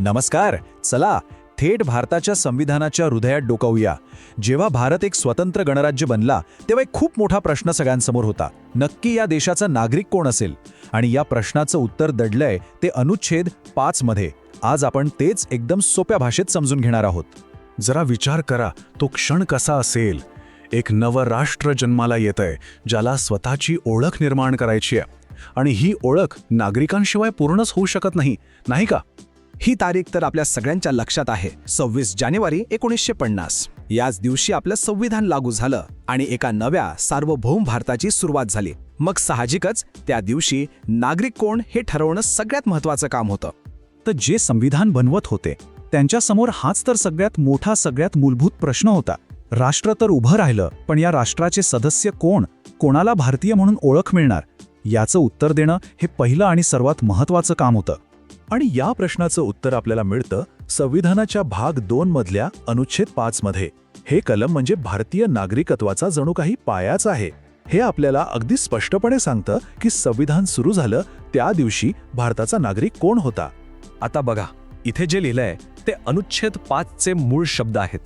नमस्कार. चला थेट भारताच्या संविधानाच्या हृदयात डोकावूया. जेव्हा भारत एक स्वतंत्र गणराज्य बनला तेव्हा एक खूप मोठा प्रश्न सगळ्यांसमोर होता. नक्की या देशाचा नागरिक कोण असेल? आणि या प्रश्नाचं उत्तर दडलंय ते अनुच्छेद पाच मध्ये. आज आपण तेच एकदम सोप्या भाषेत समजून घेणार आहोत. जरा विचार करा तो क्षण कसा असेल? एक नवं राष्ट्र जन्माला येतंय ज्याला स्वतःची ओळख निर्माण करायची आहे. आणि ही ओळख नागरिकांशिवाय पूर्णच होऊ शकत नाही नाही का? ही तारीख तर आपल्या सगळ्यांच्या लक्षात आहे. सव्वीस जानेवारी एकोणीसशे पन्नास. याच दिवशी आपलं संविधान लागू झालं आणि एका नव्या सार्वभौम भारताची सुरुवात झाली. मग साहजिकच त्या दिवशी नागरिक कोण हे ठरवणं सगळ्यात महत्वाचं काम होतं. तर जे संविधान बनवत होते त्यांच्यासमोर हाच तर सगळ्यात मोठा सगळ्यात मूलभूत प्रश्न होता. राष्ट्र तर उभं राहिलं पण या राष्ट्राचे सदस्य कोण? कोणाला भारतीय म्हणून ओळख मिळणार? याचं उत्तर देणं हे पहिलं आणि सर्वात महत्वाचं काम होतं. आणि या प्रश्नाचं उत्तर आपल्याला मिळतं संविधानाच्या भाग दोन मधल्या अनुच्छेद पाच मध्ये. हे कलम म्हणजे भारतीय नागरिकत्वाचा जणू काही पायाच आहे. हे आपल्याला अगदी स्पष्टपणे सांगतं की संविधान सुरू झालं त्या दिवशी भारताचा नागरिक कोण होता. आता बघा इथे जे लिहिलंय ते अनुच्छेद पाचचे मूळ शब्द आहेत.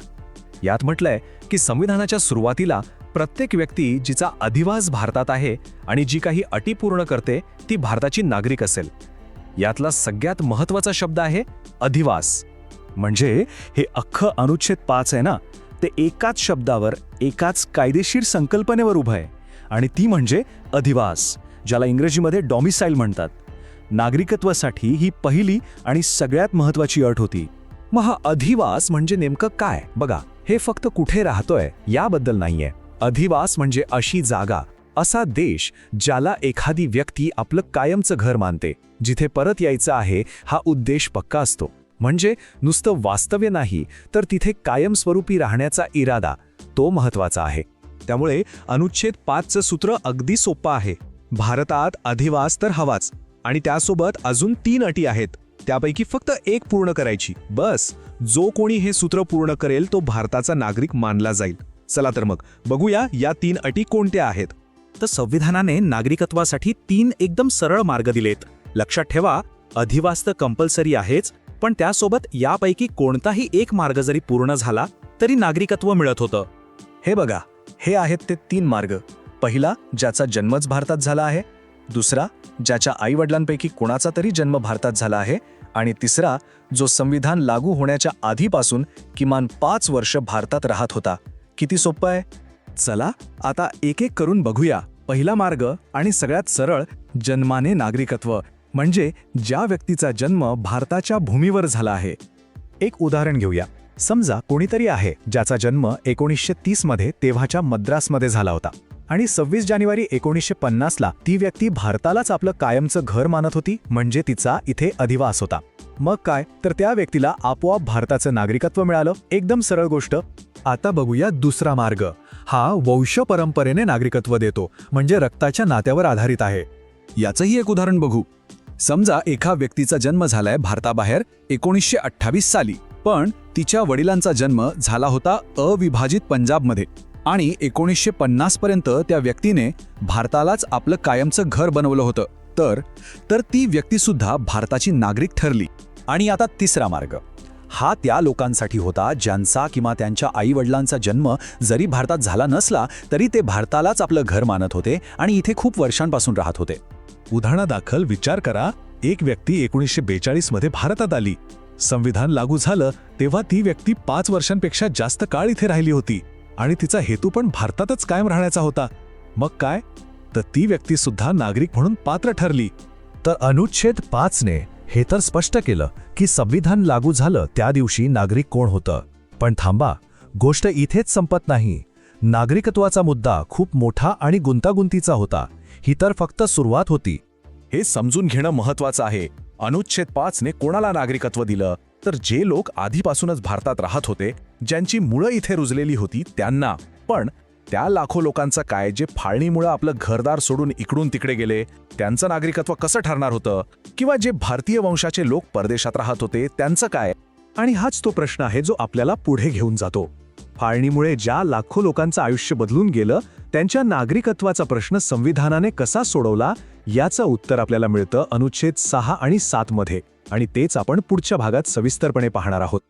यात म्हटलंय की संविधानाच्या सुरुवातीला प्रत्येक व्यक्ती जिचा अधिवास भारतात आहे आणि जी काही अटी पूर्ण करते ती भारताची नागरिक असेल. यातला सगळ्यात महत्त्वाचा शब्द आहे अधिवास. म्हणजे हे अख्खं अनुच्छेद पाच आहे ना ते एकाच शब्दावर एकाच कायदेशीर संकल्पनेवर उभं आहे. आणि ती म्हणजे अधिवास ज्याला इंग्रजीमध्ये डॉमिसाईल म्हणतात. नागरिकत्वासाठी ही पहिली आणि सगळ्यात महत्वाची अट होती. मग हा अधिवास म्हणजे नेमकं काय? बघा हे फक्त कुठे राहतोय याबद्दल नाहीये. अधिवास म्हणजे अशी जागा असा देश ज्याला एखादी व्यक्ती आपलं कायमचं घर मानते जिथे परत यायचं आहे हा उद्देश पक्का असतो. म्हणजे नुसतं वास्तव्य नाही तर तिथे कायमस्वरूपी राहण्याचा इरादा तो महत्त्वाचा आहे. त्यामुळे अनुच्छेद पाचचं सूत्र अगदी सोपं आहे. भारतात अधिवास तर हवाच आणि त्यासोबत अजून तीन अटी आहेत. त्यापैकी फक्त एक पूर्ण करायची. बस जो कोणी हे सूत्र पूर्ण करेल तो भारताचा नागरिक मानला जाईल. चला तर मग बघूया या तीन अटी कोणत्या आहेत. तर संविधानाने नागरिकत्वासाठी तीन एकदम सरळ मार्ग दिलेत. लक्षात ठेवा अधिवास तर कंपल्सरी आहेच पण त्यासोबत यापैकी कोणताही एक मार्ग जरी पूर्ण झाला तरी नागरिकत्व मिळत होतं. हे बघा हे आहेत ते तीन मार्ग. पहिला ज्याचा जन्मच भारतात झाला आहे. दुसरा ज्याच्या आईवडिलांपैकी कोणाचा तरी जन्म भारतात झाला आहे. आणि तिसरा जो संविधान लागू होण्याच्या आधीपासून किमान पाच वर्ष भारतात राहत होता. किती सोपं आहे? चला आता एक एक करून बघूया. पहिला मार्ग आणि सगळ्यात सरळ जन्माने नागरिकत्व. म्हणजे ज्या व्यक्तीचा जन्म भारताच्या भूमीवर झाला आहे. एक उदाहरण घेऊया. समजा कोणीतरी आहे ज्याचा जन्म एकोणीसशे तीसमध्ये तेव्हाच्या मद्रासमध्ये झाला होता. आणि सव्वीस जानेवारी एकोणीसशे पन्नासला ती व्यक्ती भारतालाच आपलं कायमचं घर मानत होती म्हणजे तिचा इथे अधिवास होता. मग काय? तर त्या व्यक्तीला आपोआप भारताचं नागरिकत्व मिळालं. एकदम सरळ गोष्ट. आता बघूया दुसरा मार्ग. हा वंश परंपरेने नागरिकत्व देतो म्हणजे रक्ताच्या नात्यावर आधारित आहे. याचंही एक उदाहरण बघू. समजा एका व्यक्तीचा जन्म झालाय भारताबाहेर एकोणीसशे अठ्ठावीस साली पण तिच्या वडिलांचा जन्म झाला होता अविभाजित पंजाबमध्ये आणि एकोणीसशे पन्नास पर्यंत त्या व्यक्तीने भारतालाच आपलं कायमचं घर बनवलं होतं. तर तर ती व्यक्तीसुद्धा भारताची नागरिक ठरली. आणि आता तिसरा मार्ग. हा त्या लोकांसाठी होता ज्यांचा किंवा त्यांच्या आईवडिलांचा जन्म जरी भारतात झाला नसला तरी ते भारतालाच आपलं घर मानत होते आणि इथे खूप वर्षांपासून राहत होते. उदाहरणादाखल विचार करा एक व्यक्ती एकोणीसशे बेचाळीसमध्ये भारतात आली. संविधान लागू झालं तेव्हा ती व्यक्ती पाच वर्षांपेक्षा जास्त काळ इथे राहिली होती आणि तिचा हेतू पण भारतातच कायम राहण्याचा होता. मग काय? तर ती व्यक्तीसुद्धा नागरिक म्हणून पात्र ठरली. तर अनुच्छेद पाचने हे तर स्पष्ट केलं की संविधान लागू झालं त्या दिवशी नागरिक कोण होतं. पण थांबा गोष्ट इथेच संपत नाही. नागरिकत्वाचा मुद्दा खूप मोठा आणि गुंतागुंतीचा होता. ही तर फक्त सुरुवात होती. हे समजून घेणं महत्वाचं आहे. अनुच्छेद पाचने कोणाला नागरिकत्व दिलं? तर जे लोक आधीपासूनच भारतात राहत होते ज्यांची मुळं इथे रुजलेली होती त्यांना. पण त्या लाखो लोकांचं काय जे फाळणीमुळं आपलं घरदार सोडून इकडून तिकडे गेले त्यांचं नागरिकत्व कसं ठरणार होतं? किंवा जे भारतीय वंशाचे लोक परदेशात राहत होते त्यांचं काय? आणि हाच तो प्रश्न आहे जो आपल्याला पुढे घेऊन जातो. फाळणीमुळे ज्या लाखो लोकांचं आयुष्य बदलून गेलं त्यांच्या नागरिकत्वाचा प्रश्न संविधानाने कसा सोडवला याचं उत्तर आपल्याला मिळतं अनुच्छेद सहा आणि सात मध्ये. आणि तेच आपण पुढच्या भागात सविस्तरपणे पाहणार आहोत.